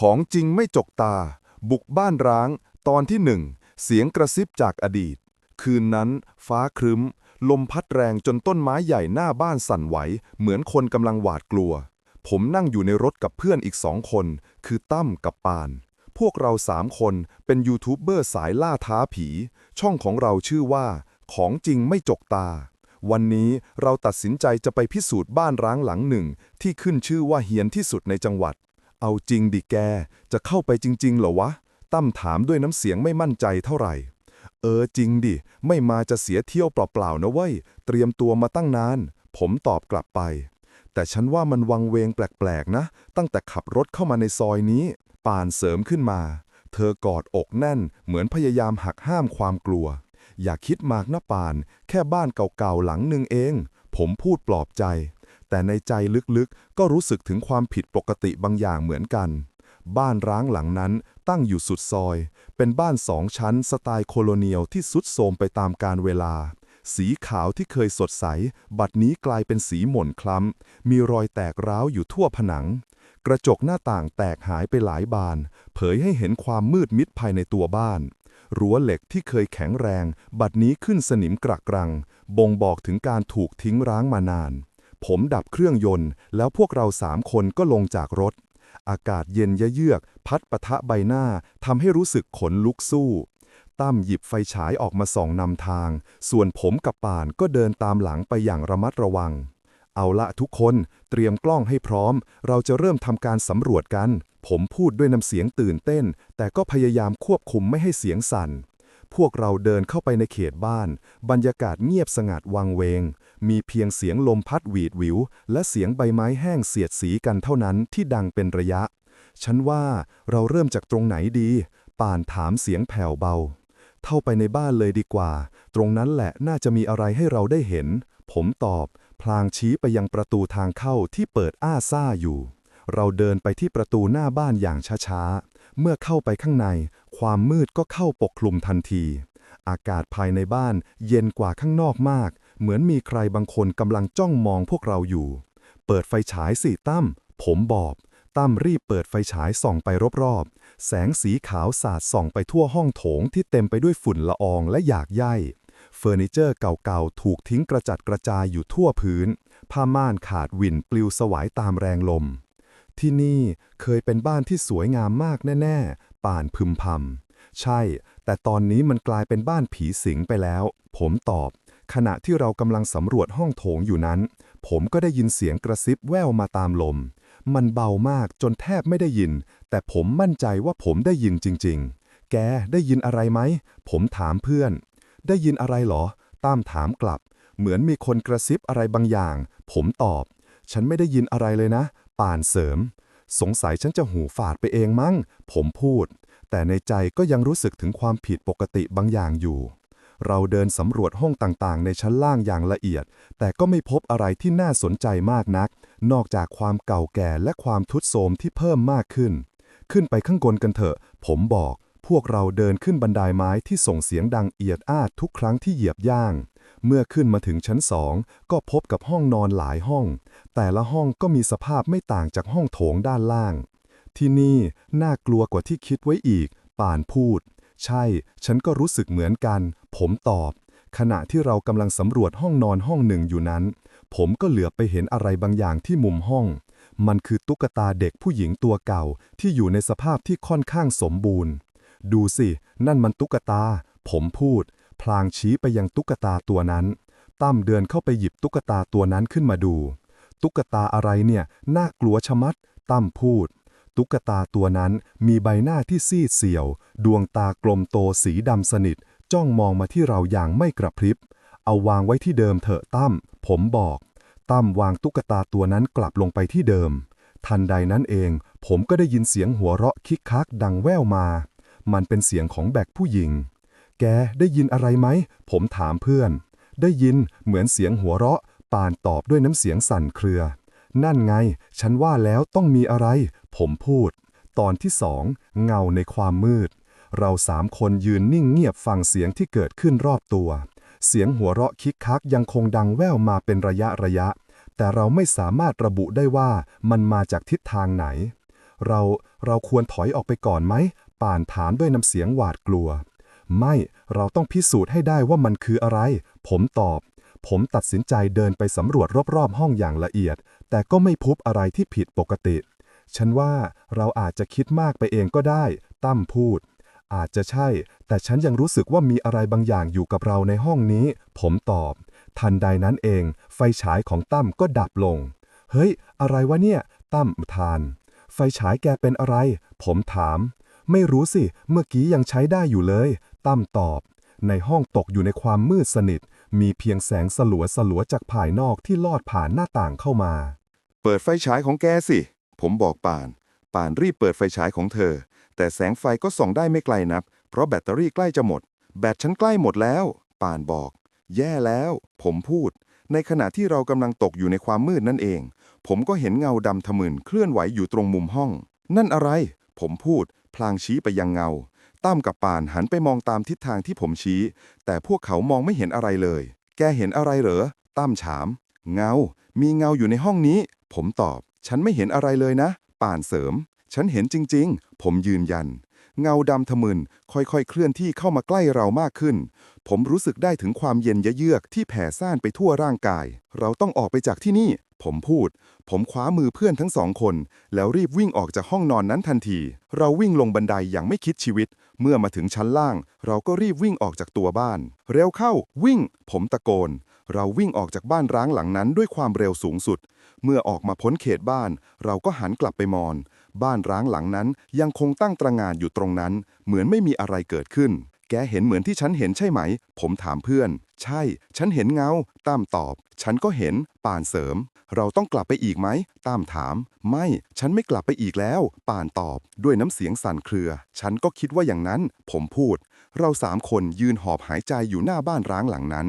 ของจริงไม่จกตา บุกบ้านร้าง ตอนที่หนึ่ง เสียงกระซิบจากอดีต คืนนั้น ฟ้าครึ้ม ลมพัดแรงจนต้นไม้ใหญ่หน้าบ้านสั่นไหว เหมือนคนกำลังหวาดกลัว ผมนั่งอยู่ในรถกับเพื่อนอีกสองคน คือตั้มกับปาน พวกเราสามคนเป็นยูทูบเบอร์สายล่าท้าผี ช่องของเราชื่อว่า ของจริงไม่จกตาวันนี้เราตัดสินใจจะไปพิสูจน์บ้านร้างหลังหนึ่ง ที่ขึ้นชื่อว่าเฮียนที่สุดในจังหวัด เอาจริงดิแก จะเข้าไปจริง ๆ เหรอวะ ตั้มถามด้วยน้ำเสียงไม่มั่นใจเท่าไหร่ เออจริงดิ ไม่มาจะเสียเที่ยวเปล่าๆนะเว้ย เตรียมตัวมาตั้งนาน ผมตอบกลับไป แต่ฉันว่ามันวังเวงแปลกๆนะ ตั้งแต่ขับรถเข้ามาในซอยนี้ ป่านเสริมขึ้นมา เธอกอดอกแน่น เหมือนพยายามหักห้ามความกลัว อย่าคิดมากนะป่าน แค่บ้านเก่าๆหลังหนึ่งเอง ผมพูดปลอบใจ แต่ในใจลึกๆ ก็รู้สึกถึงความผิดปกติบางอย่างเหมือนกัน บ้านร้างหลังนั้นตั้งอยู่สุดซอย เป็นบ้านสองชั้นสไตล์โคโลเนียลที่สุดโทรมไปตามกาลเวลา สีขาวที่เคยสดใส บัดนี้กลายเป็นสีหม่นคล้ำ มีรอยแตกร้าวอยู่ทั่วผนัง กระจกหน้าต่างแตกหายไปหลายบาน เผยให้เห็นความมืดมิดภายในตัวบ้านรั้วเหล็กที่เคยแข็งแรง บัดนี้ขึ้นสนิมกระกรัง บ่งบอกถึงการถูกทิ้งร้างมานาน ผมดับเครื่องยนต์ แล้วพวกเราสามคนก็ลงจากรถ อากาศเย็นเยือก พัดปะทะใบหน้าทำให้รู้สึกขนลุกสู้ ตั้มหยิบไฟฉายออกมาส่องนำทาง ส่วนผมกับป่านก็เดินตามหลังไปอย่างระมัดระวัง เอาละทุกคนเตรียมกล้องให้พร้อม เราจะเริ่มทำการสำรวจกัน ผมพูดด้วยน้ำเสียงตื่นเต้น แต่ก็พยายามควบคุมไม่ให้เสียงสั่น พวกเราเดินเข้าไปในเขตบ้าน บรรยากาศเงียบสงัดวังเวง มีเพียงเสียงลมพัดหวีดหวิว และเสียงใบไม้แห้งเสียดสีกันเท่านั้นที่ดังเป็นระยะ ฉันว่าเราเริ่มจากตรงไหนดี ป่านถามเสียงแผ่วเบา เข้าไปในบ้านเลยดีกว่า ตรงนั้นแหละน่าจะมีอะไรให้เราได้เห็น ผมตอบ พลางชี้ไปยังประตูทางเข้าที่เปิดอ้าซ่าอยู่ เราเดินไปที่ประตูหน้าบ้านอย่างช้าๆ เมื่อเข้าไปข้างใน ความมืดก็เข้าปกคลุมทันที อากาศภายในบ้านเย็นกว่าข้างนอกมาก เหมือนมีใครบางคนกำลังจ้องมองพวกเราอยู่ เปิดไฟฉายสิตั้ม ผมบอก ตั้มรีบเปิดไฟฉายส่องไปรอบๆ แสงสีขาวสาดส่องไปทั่วห้องโถงที่เต็มไปด้วยฝุ่นละอองและหยากใยเฟอร์นิเจอร์เก่าๆ ถูกทิ้งกระจัดกระจายอยู่ทั่วพื้น ผ้าม่านขาดหวิ่นปลิวสวายตามแรงลมที่นี่เคยเป็นบ้านที่สวยงามมากแน่ๆ ป่านพึมพำใช่ แต่ตอนนี้มันกลายเป็นบ้านผีสิงไปแล้ว ผมตอบ ขณะที่เรากำลังสำรวจห้องโถงอยู่นั้น ผมก็ได้ยินเสียงกระซิบแว่วมาตามลม มันเบามากจนแทบไม่ได้ยิน แต่ผมมั่นใจว่าผมได้ยินจริง ๆ แกได้ยินอะไรไหม ผมถามเพื่อน ได้ยินอะไรเหรอ ตามถามกลับ เหมือนมีคนกระซิบอะไรบางอย่าง ผมตอบ ฉันไม่ได้ยินอะไรเลยนะ ป่านเสริม สงสัยฉันจะหูฝาดไปเองมั้ง ผมพูด แต่ในใจก็ยังรู้สึกถึงความผิดปกติบางอย่างอยู่ เราเดินสำรวจห้องต่างๆ ในชั้นล่างอย่างละเอียด แต่ก็ไม่พบอะไรที่น่าสนใจมากนัก นอกจากความเก่าแก่และความทุดโทรมที่เพิ่มมากขึ้น ขึ้นไปข้างบนกันเถอะ ผมบอก พวกเราเดินขึ้นบันไดไม้ที่ส่งเสียงดังเอียดอาดทุกครั้งที่เหยียบย่าง เมื่อขึ้นมาถึงชั้นสองก็พบกับห้องนอนหลายห้อง แต่ละห้องก็มีสภาพไม่ต่างจากห้องโถงด้านล่าง ที่นี่น่ากลัวกว่าที่คิดไว้อีก ป่านพูด ใช่ ฉันก็รู้สึกเหมือนกัน ผมตอบ ขณะที่เรากำลังสำรวจห้องนอนห้องหนึ่งอยู่นั้น ผมก็เหลือไปเห็นอะไรบางอย่างที่มุมห้อง มันคือตุ๊กตาเด็กผู้หญิงตัวเก่าที่อยู่ในสภาพที่ค่อนข้างสมบูรณ์ ดูสิ นั่นมันตุ๊กตา ผมพูด พลางชี้ไปยังตุ๊กตาตัวนั้น ตั้มเดินเข้าไปหยิบตุ๊กตาตัวนั้นขึ้นมาดู ตุ๊กตาอะไรเนี่ยน่ากลัวชะมัด ตั้มพูด ตุ๊กตาตัวนั้นมีใบหน้าที่ซีดเสียว ดวงตากลมโตสีดำสนิท จ้องมองมาที่เราอย่างไม่กระพริบ เอาวางไว้ที่เดิมเถอะตั้ม ผมบอก ตั้มวางตุ๊กตาตัวนั้นกลับลงไปที่เดิม ทันใดนั้นเอง ผมก็ได้ยินเสียงหัวเราะคิกคักดังแว่วมา มันเป็นเสียงของแบกผู้หญิง แกได้ยินอะไรไหม ผมถามเพื่อน ได้ยินเหมือนเสียงหัวเราะ ปานตอบด้วยน้ำเสียงสั่นเครือ นั่นไง ฉันว่าแล้วต้องมีอะไร ผมพูด ตอนที่สองเงาในความมืด เราสามคนยืนนิ่งเงียบฟังเสียงที่เกิดขึ้นรอบตัว เสียงหัวเราะคิกคักยังคงดังแว่วมาเป็นระยะระยะ แต่เราไม่สามารถระบุได้ว่ามันมาจากทิศทางไหน เราเราควรถอยออกไปก่อนไหมป่านถามด้วยน้ำเสียงหวาดกลัว ไม่เราต้องพิสูจน์ให้ได้ว่ามันคืออะไร ผมตอบ ผมตัดสินใจเดินไปสำรวจรอบๆ ห้องอย่างละเอียด แต่ก็ไม่พบอะไรที่ผิดปกติ ฉันว่าเราอาจจะคิดมากไปเองก็ได้ ตั้มพูด อาจจะใช่ แต่ฉันยังรู้สึกว่ามีอะไรบางอย่างอยู่กับเราในห้องนี้ ผมตอบ ทันใดนั้นเอง ไฟฉายของตั้มก็ดับลง เฮ้ย อะไรวะเนี่ย ตั้มทาน ไฟฉายแกเป็นอะไร ผมถาม ไม่รู้สิ เมื่อกี้ยังใช้ได้อยู่เลย ตั้มตอบ ในห้องตกอยู่ในความมืดสนิท มีเพียงแสงสลัวสลัวจากภายนอกที่ลอดผ่านหน้าต่างเข้ามา เปิดไฟฉายของแกสิ ผมบอกป่าน ป่านรีบเปิดไฟฉายของเธอ แต่แสงไฟก็ส่องได้ไม่ไกลนัก เพราะแบตเตอรี่ใกล้จะหมด แบตฉันใกล้หมดแล้ว ป่านบอก แย่แล้ว ผมพูด ในขณะที่เรากำลังตกอยู่ในความมืดนั่นเอง ผมก็เห็นเงาดำทะมึนเคลื่อนไหวอยู่ตรงมุมห้อง นั่นอะไร ผมพูด พลางชี้ไปยังเงา ตั้มกับป่านหันไปมองตามทิศทางที่ผมชี้ แต่พวกเขามองไม่เห็นอะไรเลย แกเห็นอะไรเหรอ ตั้มถาม เงา มีเงาอยู่ในห้องนี้ ผมตอบ ฉันไม่เห็นอะไรเลยนะ ป่านเสริม ฉันเห็นจริง ๆ ผมยืนยัน เงาดำทะมึน ค่อยๆ เคลื่อนที่เข้ามาใกล้เรามากขึ้น ผมรู้สึกได้ถึงความเย็นเยือกที่แผ่ซ่านไปทั่วร่างกาย เราต้องออกไปจากที่นี่ ผมพูด ผมคว้ามือเพื่อนทั้งสองคน แล้วรีบวิ่งออกจากห้องนอนนั้นทันที เราวิ่งลงบันไดอย่างไม่คิดชีวิต เมื่อมาถึงชั้นล่าง เราก็รีบวิ่งออกจากตัวบ้าน เร็วเข้าวิ่ง ผมตะโกน เราวิ่งออกจากบ้านร้างหลังนั้นด้วยความเร็วสูงสุด เมื่อออกมาพ้นเขตบ้าน เราก็หันกลับไปมอน บ้านร้างหลังนั้นยังคงตั้งตระงานอยู่ตรงนั้น เหมือนไม่มีอะไรเกิดขึ้น แกเห็นเหมือนที่ฉันเห็นใช่ไหม ผมถามเพื่อน ใช่ ฉันเห็นเงาตั้มตอบ ฉันก็เห็น ป่านเสริม เราต้องกลับไปอีกไหมตั้มถาม ไม่ ฉันไม่กลับไปอีกแล้ว ป่านตอบ ด้วยน้ำเสียงสั่นเครือ ฉันก็คิดว่าอย่างนั้น ผมพูด เราสามคนยืนหอบหายใจอยู่หน้าบ้านร้างหลังนั้น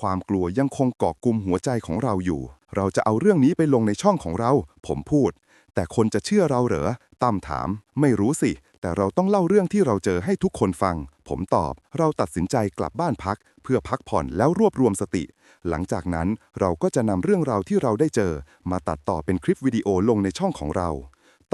ความกลัวยังคงเกาะกลุ่มหัวใจของเราอยู่ เราจะเอาเรื่องนี้ไปลงในช่องของเรา ผมพูดแต่คนจะเชื่อเราเหรอ ตั้มถาม ไม่รู้สิ แต่เราต้องเล่าเรื่องที่เราเจอให้ทุกคนฟัง ผมตอบ เราตัดสินใจกลับบ้านพัก เพื่อพักผ่อนแล้วรวบรวมสติ หลังจากนั้นเราก็จะนำเรื่องราวที่เราได้เจอ มาตัดต่อเป็นคลิปวิดีโอลงในช่องของเรา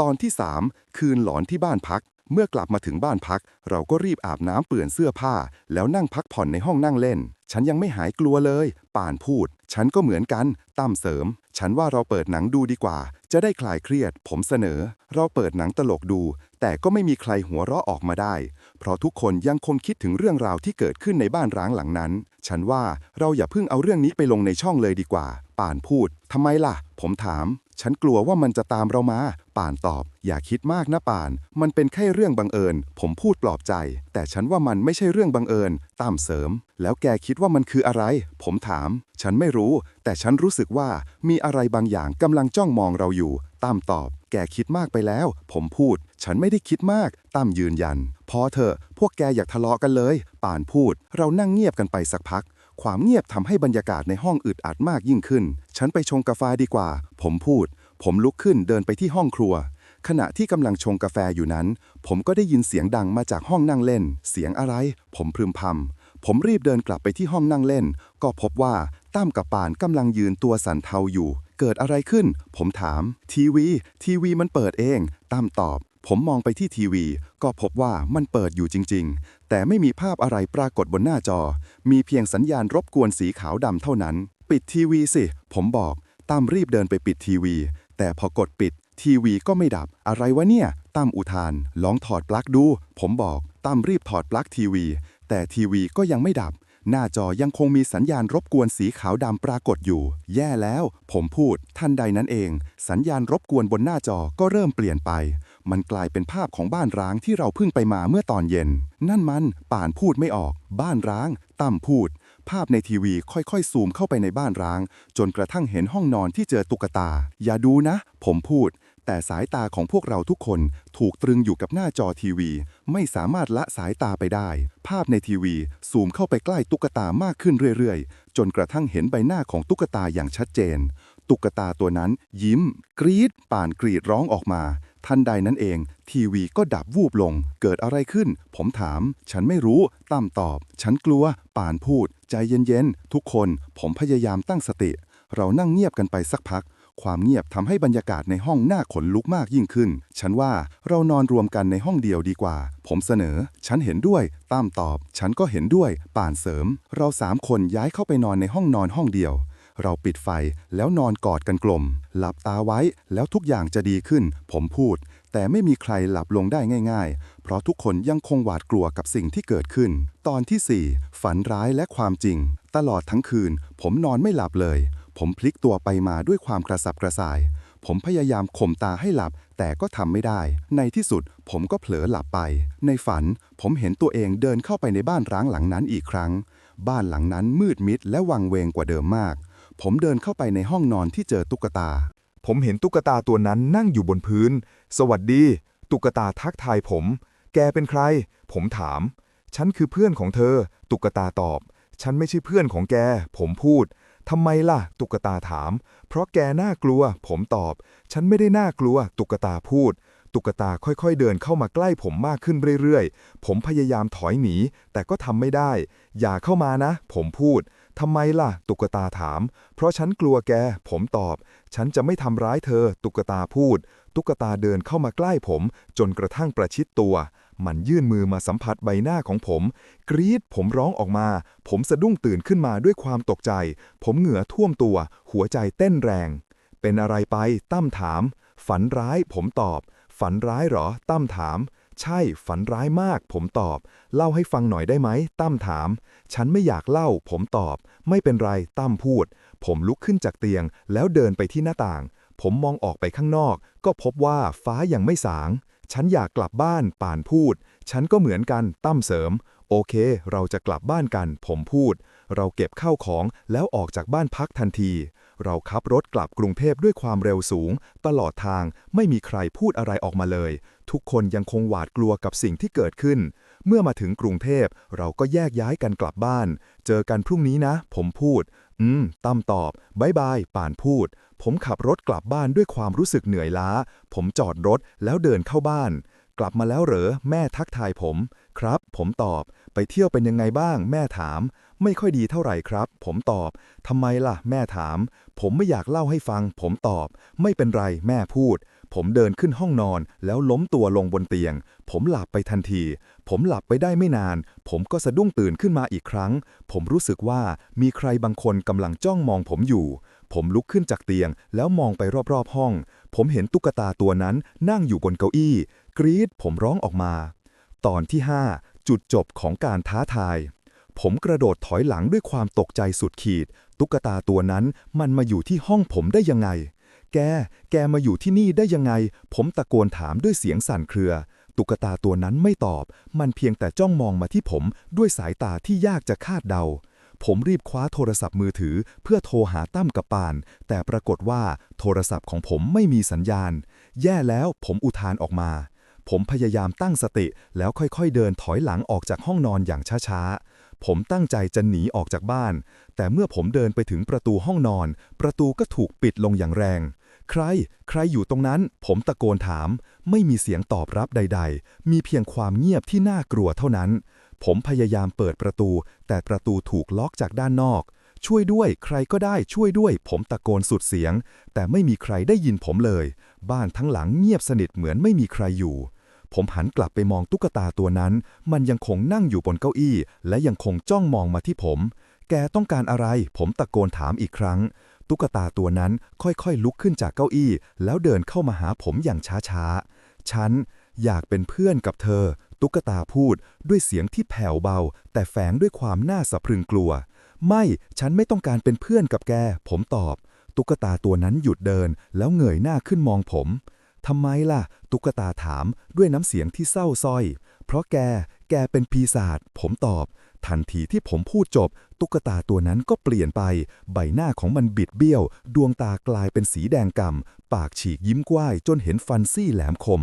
ตอนที่ 3 คืนหลอนที่บ้านพัก เมื่อกลับมาถึงบ้านพัก เราก็รีบอาบน้ำเปลี่ยนเสื้อผ้า แล้วนั่งพักผ่อนในห้องนั่งเล่น ฉันยังไม่หายกลัวเลย ป่านพูด ฉันก็เหมือนกันตั้มเสริม ฉันว่าเราเปิดหนังดูดีกว่า จะได้คลายเครียด ผมเสนอ เราเปิดหนังตลกดู แต่ก็ไม่มีใครหัวเราะออกมาได้ เพราะทุกคนยังคงคิดถึงเรื่องราวที่เกิดขึ้นในบ้านร้างหลังนั้น ฉันว่าเราอย่าเพิ่งเอาเรื่องนี้ไปลงในช่องเลยดีกว่า ป่านพูดทำไมล่ะ ผมถาม ฉันกลัวว่ามันจะตามเรามา ป่านตอบ อย่าคิดมากนะป่าน มันเป็นแค่เรื่องบังเอิญ ผมพูดปลอบใจ แต่ฉันว่ามันไม่ใช่เรื่องบังเอิญ ตามเสริม แล้วแกคิดว่ามันคืออะไร ผมถาม ฉันไม่รู้ แต่ฉันรู้สึกว่ามีอะไรบางอย่างกำลังจ้องมองเราอยู่ ตามตอบ แกคิดมากไปแล้ว ผมพูด ฉันไม่ได้คิดมาก ตามยืนยัน พอเถอะ พวกแกอยากทะเลาะกันเลย ป่านพูด เรานั่งเงียบกันไปสักพัก ความเงียบทำให้บรรยากาศในห้องอึดอัดมากยิ่งขึ้น ฉันไปชงกาแฟดีกว่า ผมพูด ผมลุกขึ้นเดินไปที่ห้องครัว ขณะที่กำลังชงกาแฟอยู่นั้น ผมก็ได้ยินเสียงดังมาจากห้องนั่งเล่น เสียงอะไร ผมพึมพำผมรีบเดินกลับไปที่ห้องนั่งเล่น ก็พบว่าตั้มกับป่านกำลังยืนตัวสั่นเทาอยู่ เกิดอะไรขึ้น ผมถาม ทีวี ทีวีมันเปิดเองตั้มตอบ ผมมองไปที่ทีวี ก็พบว่ามันเปิดอยู่จริง ๆ แต่ไม่มีภาพอะไรปรากฏบนหน้าจอ มีเพียงสัญญาณรบกวนสีขาวดำเท่านั้น ปิดทีวีสิ ผมบอกตั้มรีบเดินไปปิดทีวี แต่พอกดปิด ทีวีก็ไม่ดับ อะไรวะเนี่ยตั้มอุทาน ลองถอดปลั๊กดู ผมบอกตั้มรีบถอดปลั๊กทีวี แต่ทีวีก็ยังไม่ดับ หน้าจอยังคงมีสัญญาณรบกวนสีขาวดำปรากฏอยู่ แย่แล้ว ผมพูด ทันใดนั้นเอง สัญญาณรบกวนบนหน้าจอก็เริ่มเปลี่ยนไป มันกลายเป็นภาพของบ้านร้างที่เราเพิ่งไปมาเมื่อตอนเย็น นั่นมันป่านพูดไม่ออก บ้านร้าง ตั้มพูด ภาพในทีวีค่อยๆ ซูมเข้าไปในบ้านร้าง จนกระทั่งเห็นห้องนอนที่เจอตุ๊กตา อย่าดูนะ ผมพูด แต่สายตาของพวกเราทุกคนถูกตรึงอยู่กับหน้าจอทีวี ไม่สามารถละสายตาไปได้ ภาพในทีวีซูมเข้าไปใกล้ตุ๊กตามากขึ้นเรื่อยๆ จนกระทั่งเห็นใบหน้าของตุ๊กตาอย่างชัดเจนตุ๊กตาตัวนั้นยิ้ม กรีดป่านกรีดร้องออกมา ทันใดนั้นเอง ทีวีก็ดับวูบลง เกิดอะไรขึ้น ผมถาม ฉันไม่รู้ตั้มตอบ ฉันกลัว ป่านพูด ใจเย็นๆ ทุกคน ผมพยายามตั้งสติ เรานั่งเงียบกันไปสักพัก ความเงียบทำให้บรรยากาศในห้องน่าขนลุกมากยิ่งขึ้น ฉันว่าเรานอนรวมกันในห้องเดียวดีกว่า ผมเสนอ ฉันเห็นด้วยตามตอบ ฉันก็เห็นด้วย ป่านเสริม เราสามคนย้ายเข้าไปนอนในห้องนอนห้องเดียว เราปิดไฟแล้วนอนกอดกันกลม หลับตาไว้แล้วทุกอย่างจะดีขึ้น ผมพูด แต่ไม่มีใครหลับลงได้ง่าย ๆ เพราะทุกคนยังคงหวาดกลัวกับสิ่งที่เกิดขึ้น ตอนที่ 4 ฝันร้ายและความจริง ตลอดทั้งคืน ผมนอนไม่หลับเลย ผมพลิกตัวไปมาด้วยความกระสับกระส่าย ผมพยายามข่มตาให้หลับ แต่ก็ทำไม่ได้ ในที่สุดผมก็เผลอหลับไป ในฝันผมเห็นตัวเองเดินเข้าไปในบ้านร้างหลังนั้นอีกครั้งบ้านหลังนั้นมืดมิดและวังเวงกว่าเดิมมาก ผมเดินเข้าไปในห้องนอนที่เจอตุ๊กตา ผมเห็นตุ๊กตาตัวนั้นนั่งอยู่บนพื้น สวัสดี ตุ๊กตาทักทายผม แกเป็นใคร ผมถาม ฉันคือเพื่อนของเธอ ตุ๊กตาตอบ ฉันไม่ใช่เพื่อนของแก ผมพูดทำไมล่ะ ตุ๊กตาถาม เพราะแกน่ากลัว ผมตอบ ฉันไม่ได้น่ากลัว ตุ๊กตาพูด ตุ๊กตาค่อยๆ เดินเข้ามาใกล้ผมมากขึ้นเรื่อยๆ ผมพยายามถอยหนี แต่ก็ทำไม่ได้ อย่าเข้ามานะ ผมพูด ทำไมล่ะ ตุ๊กตาถาม เพราะฉันกลัวแก ผมตอบ ฉันจะไม่ทำร้ายเธอ ตุ๊กตาพูด ตุ๊กตาเดินเข้ามาใกล้ผม จนกระทั่งประชิดตัว มันยื่นมือมาสัมผัสใบหน้าของผม กรีดผมร้องออกมา ผมสะดุ้งตื่นขึ้นมาด้วยความตกใจ ผมเหงื่อท่วมตัว หัวใจเต้นแรง เป็นอะไรไป ตั้มถาม ฝันร้าย ผมตอบ ฝันร้ายเหรอ ตั้มถาม ใช่ฝันร้ายมาก ผมตอบ เล่าให้ฟังหน่อยได้ไหม ตั้มถาม ฉันไม่อยากเล่า ผมตอบ ไม่เป็นไร ตั้มพูด ผมลุกขึ้นจากเตียง แล้วเดินไปที่หน้าต่าง ผมมองออกไปข้างนอก ก็พบว่าฟ้ายังไม่สาง ฉันอยากกลับบ้าน ป่านพูด ฉันก็เหมือนกัน ตั้มเสริม โอเค เราจะกลับบ้านกัน ผมพูด เราเก็บข้าวของแล้วออกจากบ้านพักทันทีเราขับรถกลับกรุงเทพด้วยความเร็วสูง ตลอดทางไม่มีใครพูดอะไรออกมาเลย ทุกคนยังคงหวาดกลัวกับสิ่งที่เกิดขึ้น เมื่อมาถึงกรุงเทพเราก็แยกย้ายกันกลับบ้าน เจอกันพรุ่งนี้นะ ผมพูด อืมตั้มตอบบายบาย ป่านพูด ผมขับรถกลับบ้านด้วยความรู้สึกเหนื่อยล้า ผมจอดรถแล้วเดินเข้าบ้าน กลับมาแล้วเหรอ แม่ทักทายผม ครับ ผมตอบ ไปเที่ยวเป็นยังไงบ้าง แม่ถาม ไม่ค่อยดีเท่าไหร่ครับ ผมตอบทำไมล่ะ แม่ถาม ผมไม่อยากเล่าให้ฟัง ผมตอบ ไม่เป็นไร แม่พูด ผมเดินขึ้นห้องนอนแล้วล้มตัวลงบนเตียง ผมหลับไปทันที ผมหลับไปได้ไม่นาน ผมก็สะดุ้งตื่นขึ้นมาอีกครั้ง ผมรู้สึกว่ามีใครบางคนกำลังจ้องมองผมอยู่ ผมลุกขึ้นจากเตียงแล้วมองไปรอบๆห้อง ผมเห็นตุ๊กตาตัวนั้นนั่งอยู่บนเก้าอี้ กรีดผมร้องออกมา ตอนที่ 5 จุดจบของการท้าทาย ผมกระโดดถอยหลังด้วยความตกใจสุดขีด ตุ๊กตาตัวนั้นมันมาอยู่ที่ห้องผมได้ยังไง แก แกมาอยู่ที่นี่ได้ยังไง ผมตะโกนถามด้วยเสียงสั่นเครือ ตุ๊กตาตัวนั้นไม่ตอบ มันเพียงแต่จ้องมองมาที่ผมด้วยสายตาที่ยากจะคาดเดา ผมรีบคว้าโทรศัพท์มือถือเพื่อโทรหาตั้มกับปาน แต่ปรากฏว่าโทรศัพท์ของผมไม่มีสัญญาณ แย่แล้วผมอุทานออกมา ผมพยายามตั้งสติแล้วค่อยๆเดินถอยหลังออกจากห้องนอนอย่างช้าๆผมตั้งใจจะหนีออกจากบ้าน แต่เมื่อผมเดินไปถึงประตูห้องนอน ประตูก็ถูกปิดลงอย่างแรง ใคร ใครอยู่ตรงนั้น ผมตะโกนถาม ไม่มีเสียงตอบรับใด ๆ มีเพียงความเงียบที่น่ากลัวเท่านั้น ผมพยายามเปิดประตู แต่ประตูถูกล็อกจากด้านนอก ช่วยด้วย ใครก็ได้ช่วยด้วย ผมตะโกนสุดเสียง แต่ไม่มีใครได้ยินผมเลย บ้านทั้งหลังเงียบสนิทเหมือนไม่มีใครอยู่ ผมหันกลับไปมองตุ๊กตาตัวนั้น มันยังคงนั่งอยู่บนเก้าอี้ และยังคงจ้องมองมาที่ผม แกต้องการอะไร ผมตะโกนถามอีกครั้ง ตุ๊กตาตัวนั้นค่อยๆลุกขึ้นจากเก้าอี้ แล้วเดินเข้ามาหาผมอย่างช้าๆ ฉันอยากเป็นเพื่อนกับเธอ ตุ๊กตาพูดด้วยเสียงที่แผ่วเบา แต่แฝงด้วยความน่าสะพรึงกลัว ไม่ ฉันไม่ต้องการเป็นเพื่อนกับแก ผมตอบ ตุ๊กตาตัวนั้นหยุดเดิน แล้วเงยหน้าขึ้นมองผมทำไมล่ะ ตุ๊กตาถามด้วยน้ำเสียงที่เศร้าส้อย เพราะแก แกเป็นปีศาจผมตอบ ทันทีที่ผมพูดจบ ตุ๊กตาตัวนั้นก็เปลี่ยนไป ใบหน้าของมันบิดเบี้ยว ดวงตากลายเป็นสีแดงกำปากฉีกยิ้มกว้ายจนเห็นฟันซี่แหลมคม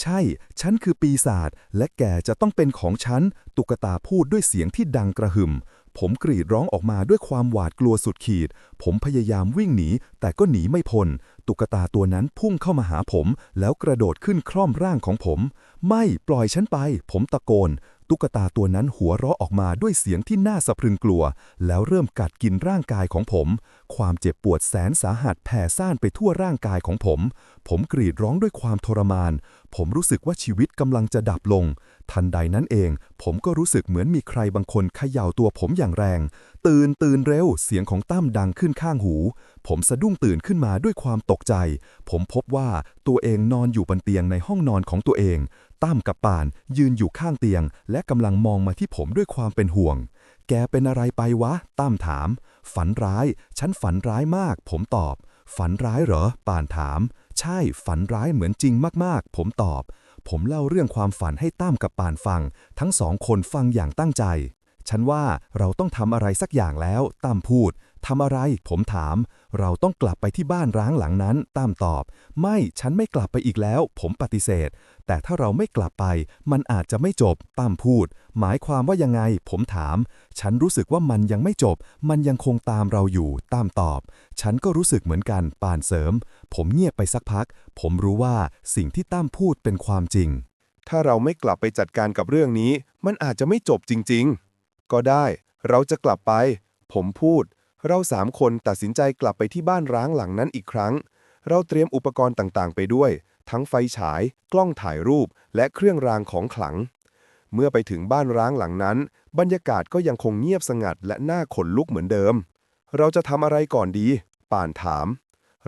ใช่ ฉันคือปีศาจและแกจะต้องเป็นของฉัน ตุ๊กตาพูดด้วยเสียงที่ดังกระหึ่ม ผมกรีดร้องออกมาด้วยความหวาดกลัวสุดขีด ผมพยายามวิ่งหนี แต่ก็หนีไม่พ้นตุ๊กตาตัวนั้นพุ่งเข้ามาหาผม แล้วกระโดดขึ้นคร่อมร่างของผม ไม่ปล่อยฉันไป ผมตะโกน ตุ๊กตาตัวนั้นหัวเราะออกมาด้วยเสียงที่น่าสะพรึงกลัว แล้วเริ่มกัดกินร่างกายของผม ความเจ็บปวดแสนสาหัสแผ่ซ่านไปทั่วร่างกายของผม ผมกรีดร้องด้วยความทรมาน ผมรู้สึกว่าชีวิตกำลังจะดับลง ทันใดนั้นเอง ผมก็รู้สึกเหมือนมีใครบางคนเขย่าตัวผมอย่างแรง ตื่นตื่นเร็ว เสียงของตั้มดังขึ้นข้างหู ผมสะดุ้งตื่นขึ้นมาด้วยความตกใจ ผมพบว่าตัวเองนอนอยู่บนเตียงในห้องนอนของตัวเอง ตั้มกับป่านยืนอยู่ข้างเตียง และกำลังมองมาที่ผมด้วยความเป็นห่วง แกเป็นอะไรไปวะ ตั้มถาม ฝันร้าย ฉันฝันร้ายมาก ผมตอบ ฝันร้ายเหรอ ป่านถาม ใช่ ฝันร้ายเหมือนจริงมากๆ ผมตอบ ผมเล่าเรื่องความฝันให้ตั้มกับป่านฟัง ทั้งสองคนฟังอย่างตั้งใจ ฉันว่าเราต้องทำอะไรสักอย่างแล้ว ตั้มพูด ทำอะไร ผมถาม เราต้องกลับไปที่บ้านร้างหลังนั้นตั้มตอบ ไม่ ฉันไม่กลับไปอีกแล้ว ผมปฏิเสธ แต่ถ้าเราไม่กลับไป มันอาจจะไม่จบตั้มพูด หมายความว่ายังไง ผมถาม ฉันรู้สึกว่ามันยังไม่จบ มันยังคงตามเราอยู่ตั้มตอบ ฉันก็รู้สึกเหมือนกันปานเสริม ผมเงียบไปสักพัก ผมรู้ว่าสิ่งที่ตั้มพูดเป็นความจริง ถ้าเราไม่กลับไปจัดการกับเรื่องนี้ มันอาจจะไม่จบจริง ๆ ก็ได้ เราจะกลับไป ผมพูด เราสามคนตัดสินใจกลับไปที่บ้านร้างหลังนั้นอีกครั้ง เราเตรียมอุปกรณ์ต่างๆ ไปด้วย ทั้งไฟฉาย กล้องถ่ายรูป และเครื่องรางของขลัง เมื่อไปถึงบ้านร้างหลังนั้น บรรยากาศก็ยังคงเงียบสงัดและน่าขนลุกเหมือนเดิม เราจะทำอะไรก่อนดี ป่านถาม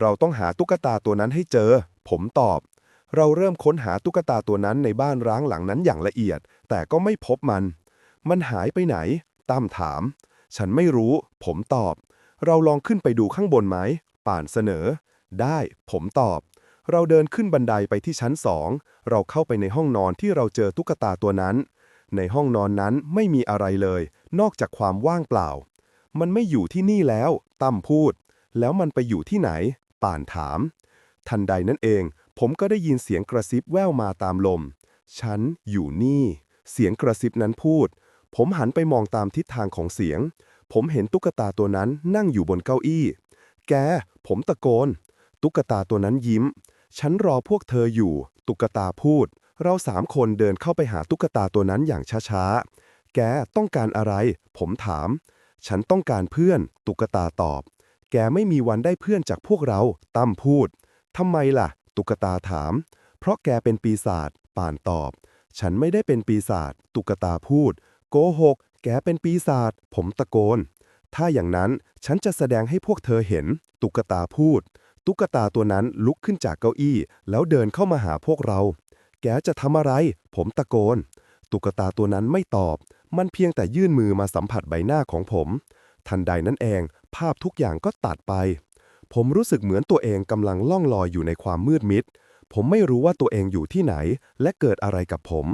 เราต้องหาตุ๊กตาตัวนั้นให้เจอ ผมตอบ เราเริ่มค้นหาตุ๊กตาตัวนั้นในบ้านร้างหลังนั้นอย่างละเอียด แต่ก็ไม่พบมัน มันหายไปไหน ตั้มถาม ฉันไม่รู้ ผมตอบ เราลองขึ้นไปดูข้างบนไหม ป่านเสนอ ได้ ผมตอบ เราเดินขึ้นบันไดไปที่ชั้นสอง เราเข้าไปในห้องนอนที่เราเจอตุ๊กตาตัวนั้น ในห้องนอนนั้นไม่มีอะไรเลย นอกจากความว่างเปล่า มันไม่อยู่ที่นี่แล้ว ตั้มพูด แล้วมันไปอยู่ที่ไหน ป่านถาม ทันใดนั้นเอง ผมก็ได้ยินเสียงกระซิบแว่วมาตามลม ฉันอยู่นี่ เสียงกระซิบนั้นพูดผมหันไปมองตามทิศทางของเสียง ผมเห็นตุ๊กตาตัวนั้นนั่งอยู่บนเก้าอี้ แก ผมตะโกน ตุ๊กตาตัวนั้นยิ้ม ฉันรอพวกเธออยู่ ตุ๊กตาพูด เราสามคนเดินเข้าไปหาตุ๊กตาตัวนั้นอย่างช้าๆ แกต้องการอะไร ผมถาม ฉันต้องการเพื่อน ตุ๊กตาตอบ แกไม่มีวันได้เพื่อนจากพวกเรา ตั้มพูด ทำไมล่ะ ตุ๊กตาถาม เพราะแกเป็นปีศาจ ป่านตอบ ฉันไม่ได้เป็นปีศาจ ตุ๊กตาพูด โกหก แกเป็นปีศาจ ผมตะโกน ถ้าอย่างนั้นฉันจะแสดงให้พวกเธอเห็น ตุ๊กตาพูด ตุ๊กตาตัวนั้นลุกขึ้นจากเก้าอี้ แล้วเดินเข้ามาหาพวกเรา แกจะทำอะไร ผมตะโกน ตุ๊กตาตัวนั้นไม่ตอบ มันเพียงแต่ยื่นมือมาสัมผัสใบหน้าของผม ทันใดนั้นเอง ภาพทุกอย่างก็ตัดไป ผมรู้สึกเหมือนตัวเองกำลังล่องลอยอยู่ในความมืดมิด ผมไม่รู้ว่าตัวเองอยู่ที่ไหน และเกิดอะไรกับผม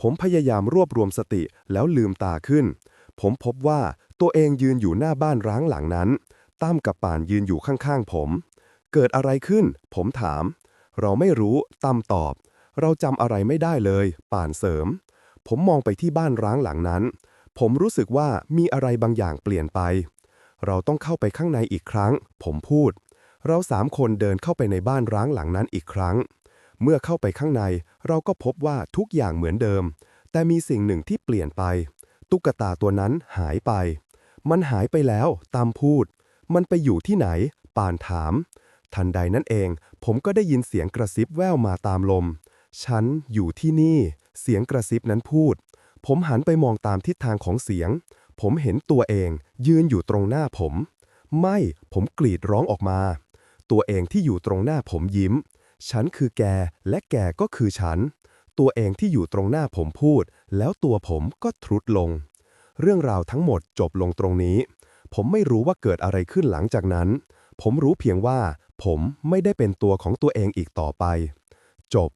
ผมพยายามรวบรวมสติแล้วลืมตาขึ้น ผมพบว่าตัวเองยืนอยู่หน้าบ้านร้างหลังนั้น ตั้มกับป่านยืนอยู่ข้างๆผม เกิดอะไรขึ้น ผมถาม เราไม่รู้ตั้มตอบ เราจำอะไรไม่ได้เลย ป่านเสริม ผมมองไปที่บ้านร้างหลังนั้น ผมรู้สึกว่ามีอะไรบางอย่างเปลี่ยนไป เราต้องเข้าไปข้างในอีกครั้ง ผมพูด เราสามคนเดินเข้าไปในบ้านร้างหลังนั้นอีกครั้ง เมื่อเข้าไปข้างในเราก็พบว่าทุกอย่างเหมือนเดิม แต่มีสิ่งหนึ่งที่เปลี่ยนไป ตุ๊กตาตัวนั้นหายไป มันหายไปแล้วตามพูด มันไปอยู่ที่ไหน ป่านถาม ทันใดนั้นเอง ผมก็ได้ยินเสียงกระซิบแว่วมาตามลม ฉันอยู่ที่นี่ เสียงกระซิบนั้นพูด ผมหันไปมองตามทิศทางของเสียง ผมเห็นตัวเองยืนอยู่ตรงหน้าผม ไม่ ผมกรีดร้องออกมา ตัวเองที่อยู่ตรงหน้าผมยิ้ม ฉันคือแก และแกก็คือฉัน ตัวเองที่อยู่ตรงหน้าผมพูด แล้วตัวผมก็ทรุดลง เรื่องราวทั้งหมดจบลงตรงนี้ ผมไม่รู้ว่าเกิดอะไรขึ้นหลังจากนั้น ผมรู้เพียงว่า ผมไม่ได้เป็นตัวของตัวเองอีกต่อไป จบ